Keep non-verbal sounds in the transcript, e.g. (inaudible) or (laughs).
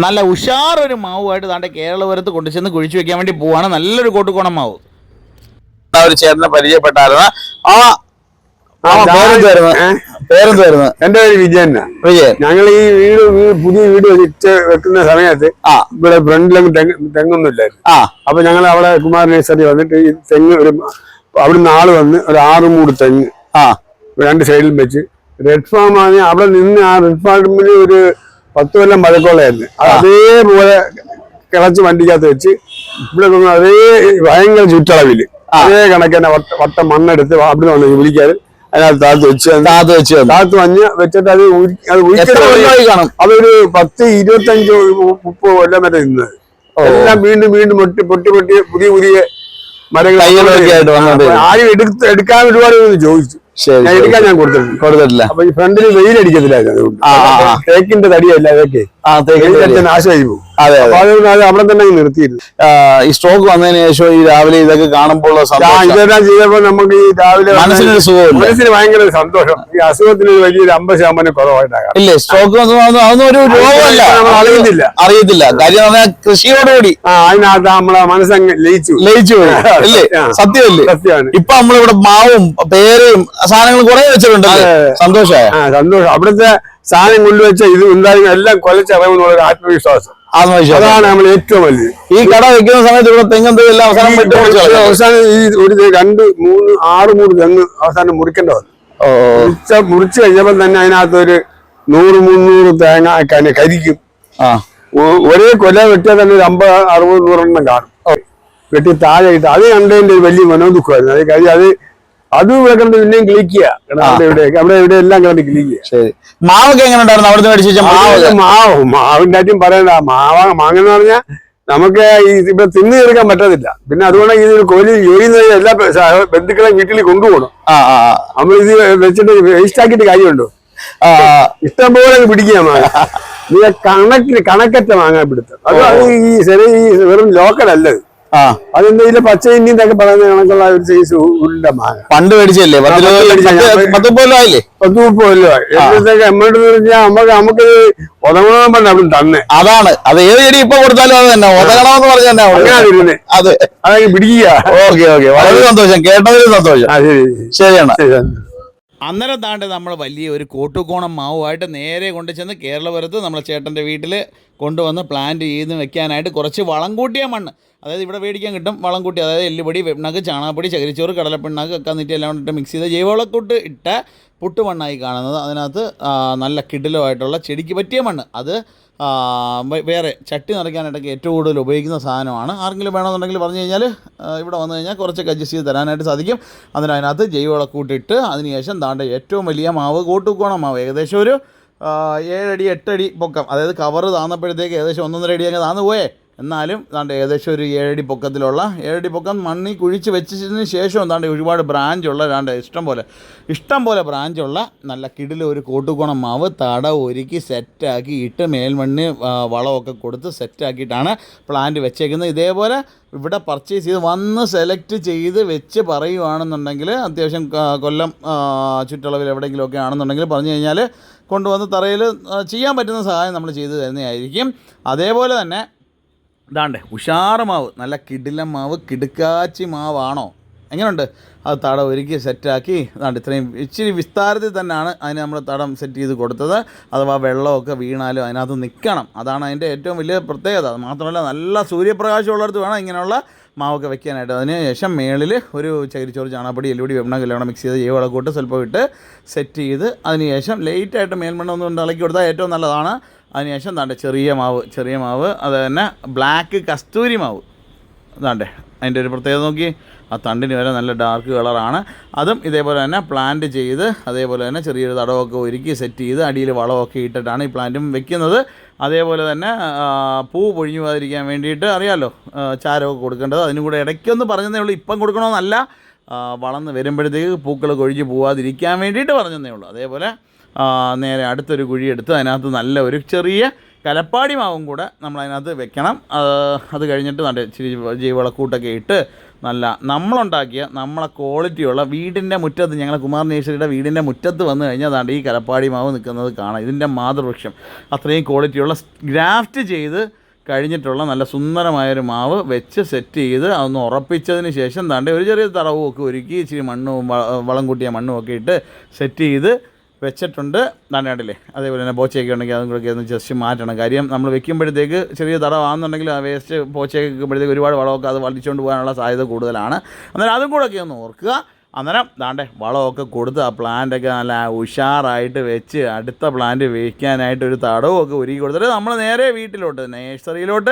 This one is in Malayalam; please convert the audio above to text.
നല്ല ഉഷാറൊരു മാവുമായിട്ട് താണ്ടെ കേരളപുരത്ത് കൊണ്ടുചെന്ന് കുഴിച്ചു വെക്കാൻ വേണ്ടി പോവാണ്. നല്ലൊരു കോട്ടുകോണം മാവ്. ഒരു ചേട്ടനെ പരിചയപ്പെട്ടായിരുന്നു. ആ പേരെന്തായിരുന്നു എന്റെ പേര് വിജയൻ വിജയൻ. ഞങ്ങൾ ഈ വീട് പുതിയ വീട് വെച്ച് വെക്കുന്ന സമയത്ത് ആ. ഇവിടെ ഫ്രണ്ടിലൊന്നും തെങ്ങ് തെങ്ങൊന്നുമില്ലായിരുന്നു. ആ. അപ്പൊ ഞങ്ങൾ അവിടെ കുമാര നഴ്സറി വന്നിട്ട് ഈ തെങ്ങ് ഒരു അവിടുന്ന് ആൾ വന്ന് ഒരു ആറ് മൂട് തെങ്ങ് ആ. രണ്ട് സൈഡിലും വെച്ച്. റെഡ് ഫാം ആണ്. അവിടെ നിന്ന് ആ റെഡ് ഫാമിൽ ഒരു പത്ത് കൊല്ലം പഴക്കമുള്ളതായിരുന്നു. അത് അതേപോലെ കിളച്ച് വണ്ടിക്കകത്ത് വെച്ച് ഇവിടെ നിന്ന് അതേ ഭയങ്കര ചുറ്റളവിൽ. അതേ കണക്കന്നെ വട്ട വട്ടം മണ്ണെടുത്ത് അവിടെ വന്ന് വിളിക്കാൻ അതിനകത്ത് താത്ത് വെച്ച് താത്ത് വെച്ച്. താത്ത് മഞ്ഞ് വെച്ചിട്ട് അത് അത് അതൊരു പത്ത് ഇരുപത്തഞ്ച് മുപ്പത് കൊല്ലം വരെ നിന്നത്. എല്ലാം വീണ്ടും വീണ്ടും പൊട്ടി പൊട്ടി പൊട്ടി പുതിയ പുതിയ മരങ്ങൾ ആരും എടുക്കാൻ ഒരുപാട് ചോദിച്ചു. എടുക്കാൻ ഞാൻ കൊടുത്തിട്ടുണ്ട്. കൊടുത്തിട്ടില്ല. അപ്പൊ ഈ ഫ്രണ്ടിൽ ആ. തേക്കിന്റെ തടിയല്ല തേക്ക്. നാശമായി പോകും അവിടെ തന്നെ നിർത്തിയിരുന്നു. ഈ സ്ട്രോക്ക് വന്നതിന് ശേഷം ഈ രാവിലെ ഇതൊക്കെ കാണുമ്പോൾ ഇതെല്ലാം ചെയ്തപ്പോ നമുക്ക് ഈ രാവിലെ മനസ്സിനൊരു സുഖം മനസ്സിന് ഭയങ്കര സന്തോഷം. ഈ അസുഖത്തിന് ഒരു വലിയൊരു അമ്പത് ശതമാനം കുറവായിട്ടാകാം. ഇല്ലേ സ്ട്രോക്ക് അതൊന്നും ഒരു രോഗമല്ല. അറിയുന്നില്ല. അറിയത്തില്ല. കാര്യം കൃഷിയോടുകൂടി. ആ അതിനകത്ത് നമ്മളെ മനസ്സങ്ങ് ലയിച്ചു ലയിച്ചു പോയി. ഇല്ലേ? സത്യമല്ലേ? സത്യമാണ്. ഇപ്പൊ നമ്മളിവിടെ മാവും പേരയും സാധനങ്ങൾ കുറെ വെച്ചിട്ടുണ്ട് സന്തോഷമായ? സന്തോഷം. അവിടുത്തെ സാധനം കൊണ്ടുവച്ച ഇത് ഉണ്ടായിരുന്ന എല്ലാം കൊലച്ചിറങ്ങുന്നുള്ള ഒരു ആത്മവിശ്വാസം. അതാണ് നമ്മൾ ഏറ്റവും വലിയ ഈ കട വെക്കുന്ന സമയത്ത് ഇവിടെ തെങ്ങും എല്ലാം അവസാനം. അവസാനം ഈ ഒരു രണ്ട് മൂന്ന് ആറ് മൂന്ന് തെങ്ങ് അവസാനം മുറിക്കേണ്ട വന്നു. മുറിച്ച കഴിഞ്ഞപ്പോൾ തന്നെ അതിനകത്ത് ഒരു നൂറ് മുന്നൂറ് തേങ്ങ കരിക്കും. ഒരേ കൊല വെട്ടിയാൽ തന്നെ ഒരു അമ്പത് അറുപത് നൂറെണ്ണം കാണും. വെട്ടി താഴെ ഇട്ട് അത് കണ്ടതിന്റെ ഒരു വലിയ മനോദുഃഖമായിരുന്നു. അത് കഴിഞ്ഞ് അത് അതും ഇവിടെ കണ്ട് പിന്നെയും കിളിക്കുക ഇവിടെ അവിടെ ഇവിടെ എല്ലാം കണ്ട് കിളിക്കുക ശരി. മാവൊക്കെ എങ്ങനെ ഉണ്ടായിരുന്നു? അവിടുന്ന് മേടിച്ച് മാവ് മാവ് മാവ്. മാവിന്റെ കാര്യം പറയണ്ട. മാവ മാങ്ങ എന്ന് പറഞ്ഞാൽ നമുക്ക് ഈ ഇപ്പൊ തിന്നു തീർക്കാൻ പറ്റത്തില്ല. പിന്നെ അതുകൊണ്ട് ഈ കോലി ജോലി എല്ലാ ബന്ധുക്കളെയും വീട്ടിൽ കൊണ്ടുപോകണം. നമ്മൾ ഇത് വെച്ചിട്ട് വേസ്റ്റ് ആക്കിയിട്ട് കാര്യമുണ്ടോ? ഇഷ്ടംപോലെ ഇഷ്ടം പോലെ അങ്ങ് പിടിക്കുക മാങ്ങ നീ (laughs) കണക്കിന് കണക്കറ്റ മാങ്ങ പിടുത്തം. അത് അത് ഈ ചെറിയ ഈ വെറും ലോക്കൽ അല്ലത് ആ. അതെന്തെങ്കിലും പച്ച ഇന്ത്യന്നൊക്കെ പറയുന്ന കണക്കുള്ള ഒരു സൈസ് ഉരുണ്ട മാങ്ങ പണ്ട് മേടിച്ചല്ലേ പത്ത് മുപ്പത് ആയില്ലേ? പത്ത് മുപ്പത് കൊല്ലോ എന്നത്തേക്ക് എമ്മോട്ട് പറഞ്ഞാൽ നമുക്ക് നമുക്ക് ഉതങ്ങണമെന്ന് പറഞ്ഞ അവിടെ തന്നെ. അതാണ്. അത് ഏത് ചെടി ഇപ്പൊ കൊടുത്താലും അത് തന്നെ. ഒതകണമെന്ന് പറഞ്ഞ തന്നെ അതെ. പിടിക്കുക. Okay okay. വളരെ സന്തോഷം. കേട്ടതിൽ സന്തോഷം. ശരിയാണ്. ശരി. അന്നേരം താണ്ട് നമ്മൾ വലിയ ഒരു കോട്ടുകോണം മാവുമായിട്ട് നേരെ കൊണ്ട് ചെന്ന് കേരളപുരത്ത് നമ്മളെ ചേട്ടന്റെ വീട്ടിൽ കൊണ്ടുവന്ന് പ്ലാന്റ് ചെയ്ത് വെക്കാനായിട്ട് കുറച്ച് വളം കൂട്ടിയ മണ്ണ്. അതായത് ഇവിടെ മേടിക്കാൻ കിട്ടും വളം കൂട്ടി. അതായത് എല്ലുപൊടി വെണ്ണക്ക് ചാണകപ്പൊടി ചകിരിച്ചോറ് കടലപ്പിണ്ണാക്ക് കന്നിട്ട് എല്ലാം കൊണ്ടിട്ട് മിക്സ് ചെയ്ത് ജൈവവളക്കൂട്ട് ഇട്ട പുട്ടുമണ്ണായി കാണുന്നത്. അതിനകത്ത് നല്ല കിടിലമായിട്ടുള്ള ചെടിക്ക് പറ്റിയ മണ്ണ്. അത് വേറെ ചട്ടി നിറയ്ക്കാനായിട്ടൊക്കെ ഏറ്റവും കൂടുതൽ ഉപയോഗിക്കുന്ന സാധനമാണ്. ആർക്കെങ്കിലും വേണമെന്നുണ്ടെങ്കിൽ പറഞ്ഞു കഴിഞ്ഞാൽ ഇവിടെ വന്നു കഴിഞ്ഞാൽ കുറച്ചൊക്കെ അഡ്ജസ്റ്റ് ചെയ്ത് തരാനായിട്ട് സാധിക്കും. അതിന് അതിനകത്ത് ജൈവവളക്കൂട്ടിട്ട് അതിനുശേഷം താണ്ട ഏറ്റവും വലിയ മാവ് കൂട്ടുക്കോണം മാവ്. ഏകദേശം ഒരു ഏഴടി എട്ടടി പൊക്കം. അതായത് കവറ് താന്നപ്പോഴത്തേക്ക് ഏകദേശം ഒന്നൊന്നര അടി അങ്ങ് താന്നു പോയേ. എന്നാലും ദാണ്ട് ഏകദേശം ഒരു ഏഴടി പൊക്കത്തിലുള്ള ഏഴടി പൊക്കം മണ്ണി കുഴിച്ച് വെച്ചതിന് ശേഷം ദാണ്ട് ഒരുപാട് ബ്രാഞ്ചുള്ള ദാണ്ട് ഇഷ്ടം പോലെ ഇഷ്ടം പോലെ ബ്രാഞ്ചുള്ള നല്ല കിടിൽ ഒരു കോട്ടുകോണം മാവ് തട ഒരുക്കി സെറ്റാക്കി ഇട്ട് മേൽമണ്ണ് വളമൊക്കെ കൊടുത്ത് സെറ്റാക്കിയിട്ടാണ് പ്ലാന്റ് വെച്ചേക്കുന്നത്. ഇതേപോലെ ഇവിടെ പർച്ചേസ് ചെയ്ത് വന്ന് സെലക്ട് ചെയ്ത് വെച്ച് പറയുവാണെന്നുണ്ടെങ്കിൽ അത്യാവശ്യം കൊല്ലം ചുറ്റളവിൽ എവിടെയെങ്കിലുമൊക്കെ ആണെന്നുണ്ടെങ്കിൽ പറഞ്ഞു കഴിഞ്ഞാൽ കൊണ്ടുവന്ന് തറയിൽ ചെയ്യാൻ പറ്റുന്ന സഹായം നമ്മൾ ചെയ്തു തരുന്നതായിരിക്കും. അതേപോലെ തന്നെ ഇതാണ്ടേ ഉഷാറ് മാവ് നല്ല കിടിലം മാവ് കിടുക്കാച്ചി മാവാണോ? എങ്ങനെയുണ്ട് അത് തടം ഒരുക്കി സെറ്റാക്കി ഇതാണ്ട് ഇത്രയും ഇച്ചിരി വിസ്താരത്തിൽ തന്നെയാണ് അതിന് നമ്മൾ തടം സെറ്റ് ചെയ്ത് കൊടുത്തത്. അഥവാ വെള്ളമൊക്കെ വീണാലും അതിനകത്ത് നിൽക്കണം അതാണ് അതിന്റെ ഏറ്റവും വലിയ പ്രത്യേകത. അത് മാത്രമല്ല നല്ല സൂര്യപ്രകാശം ഉള്ളിടത്ത് വേണം ഇങ്ങനെയുള്ള മാവൊക്കെ വെക്കാനായിട്ട്. അതിന് ശേഷം മേളിൽ ഒരു ചകിരിച്ചോറ് ചാണകപ്പൊടി എല്ലുപൊടി വെണ്ണ കല്യാണം മിക്സ് ചെയ്ത് ജൈവവളക്കൂട്ട് സ്വല്പം ഇട്ട് സെറ്റ് ചെയ്ത് അതിന് ശേഷം ലേറ്റായിട്ട് മേൽമണ്ണം ഒന്ന് ഇളക്കി കൊടുത്താൽ ഏറ്റവും നല്ലതാണ്. അതിനുശേഷം താണ്ടെ ചെറിയ മാവ് ചെറിയ മാവ് അത് തന്നെ ബ്ലാക്ക് കസ്തൂരി മാവ്. താണ്ടെ അതിന്റെ ഒരു പ്രത്യേകത നോക്കി. ആ തണ്ടിന് വരെ നല്ല ഡാർക്ക് കളറാണ് അതും ഇതേപോലെ തന്നെ പ്ലാന്റ് ചെയ്ത് അതേപോലെ തന്നെ ചെറിയൊരു തടമൊക്കെ ഒരുക്കി സെറ്റ് ചെയ്ത് അടിയിൽ വളമൊക്കെ ഇട്ടിട്ടാണ് ഈ പ്ലാന്റും വെക്കുന്നത്. അതേപോലെ തന്നെ പൂ പൊഴിഞ്ഞു പോകാതിരിക്കാൻ വേണ്ടിയിട്ട് അറിയാമല്ലോ ചാരമൊക്കെ കൊടുക്കേണ്ടത്. അതിനും കൂടെ ഇടയ്ക്കൊന്ന് പറഞ്ഞതേ ഉള്ളൂ ഇപ്പം കൊടുക്കണമെന്നല്ല വളർന്ന് വരുമ്പോഴത്തേക്ക് പൂക്കൾ കൊഴിഞ്ഞ് പോവാതിരിക്കാൻ വേണ്ടിയിട്ട് പറഞ്ഞതേ ഉള്ളൂ. അതേപോലെ നേരെ അടുത്തൊരു കുഴി എടുത്ത് അതിനകത്ത് നല്ല ഒരു ചെറിയ കലപ്പാടി മാവും കൂടെ നമ്മൾ അതിനകത്ത് വെക്കണം. അത് കഴിഞ്ഞിട്ട് നല്ല ഇച്ചിരി ജൈവളക്കൂട്ടൊക്കെ ഇട്ട് നല്ല നമ്മളുണ്ടാക്കിയ നമ്മളെ ക്വാളിറ്റിയുള്ള വീടിന്റെ മുറ്റത്ത് ഞങ്ങൾ കുമാരനേശ്വരിയുടെ വീടിന്റെ മുറ്റത്ത് വന്നു കഴിഞ്ഞാൽ അതാണ്ട് ഈ കലപ്പാടി മാവ് നിൽക്കുന്നത് കാണാം. ഇതിന്റെ മാതൃവൃക്ഷം. അത്രയും ക്വാളിറ്റിയുള്ള ഗ്രാഫ്റ്റ് ചെയ്ത് കഴിഞ്ഞിട്ടുള്ള നല്ല സുന്ദരമായൊരു മാവ് വെച്ച് സെറ്റ് ചെയ്ത് അതൊന്ന് ഉറപ്പിച്ചതിന് ശേഷം താണ്ട് ഒരു ചെറിയ തറവും ഒക്കെ ഒരുക്കി ഇച്ചിരി മണ്ണും വളം കൂട്ടിയ മണ്ണും ഒക്കെ ഇട്ട് സെറ്റ് ചെയ്ത് വെച്ചിട്ടുണ്ട് താണ്ട് അതേപോലെ തന്നെ പോച്ചയൊക്കെ ഉണ്ടെങ്കിൽ അതും കൂടെ ഒന്ന് ജസ്റ്റ് മാറ്റണം. കാര്യം നമ്മൾ വെക്കുമ്പോഴത്തേക്ക് ചെറിയ തടവാണെന്നുണ്ടെങ്കിൽ ആ വേസ്റ്റ് പോച്ചയൊക്കെ വെക്കുമ്പോഴത്തേക്ക് ഒരുപാട് വളമൊക്കെ അത് വലിച്ചുകൊണ്ട് പോകാനുള്ള സാധ്യത കൂടുതലാണ്. അന്നേരം അതും കൂടെ ഒക്കെ ഒന്ന് ഓർക്കുക. അന്നേരം ദാണ്ടെ വളമൊക്കെ കൊടുത്ത് ആ പ്ലാന്റൊക്കെ നല്ല ഉഷാറായിട്ട് വെച്ച് അടുത്ത പ്ലാന്റ് വെക്കാനായിട്ട് ഒരു തടവും ഒക്കെ ഒരുക്കി കൊടുത്തിട്ട് നമ്മൾ നേരെ വീട്ടിലോട്ട് നേഴ്സറിയിലോട്ട്